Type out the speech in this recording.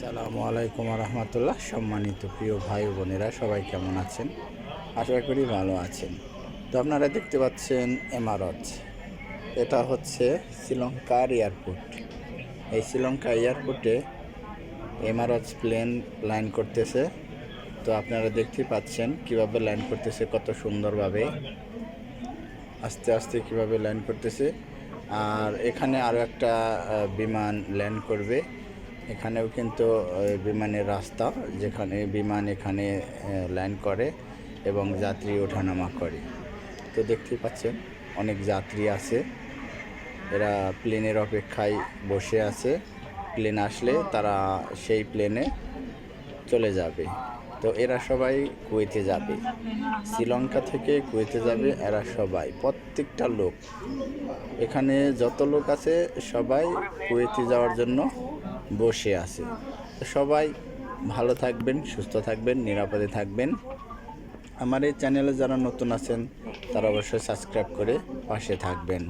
আসসালামু আলাইকুম রহমতুল্লাহ সম্মানিত প্রিয় ভাই বোনেরা, সবাই কেমন আছেন? আশা করি ভালো আছেন। তো আপনারা দেখতে পাচ্ছেন এমারত। এটা হচ্ছে শ্রীলঙ্কার এয়ারপোর্ট। এই শ্রীলঙ্কা এয়ারপোর্টে এমারত প্লেন ল্যান্ড করতেছে। তো আপনারা দেখতে পাচ্ছেন কীভাবে ল্যান্ড করতেছে, কত সুন্দরভাবে। আস্তে আস্তে কীভাবে ল্যান্ড করতেছে। আর এখানে আরও একটা বিমান ল্যান্ড করবে। এখানেও কিন্তু বিমানের রাস্তা, যেখানে বিমান এখানে ল্যান্ড করে এবং যাত্রী ওঠানামা করে। তো দেখতেই পাচ্ছেন, অনেক যাত্রী আছে। এরা প্লেনের অপেক্ষায় বসে আছে। প্লেন আসলে তারা সেই প্লেনে চলে যাবে। তো এরা সবাই কুয়েতে যাবে। শ্রীলঙ্কা থেকে কুয়েতে যাবে এরা সবাই, প্রত্যেকটা লোক। এখানে যত লোক আছে, সবাই কুয়েতে যাওয়ার জন্য বসে আছে। সবাই ভালো থাকবেন, সুস্থ থাকবেন, নিরাপদে থাকবেন। আমার এই চ্যানেলে যারা নতুন আছেন, তারা অবশ্যই সাবস্ক্রাইব করে পাশে থাকবেন।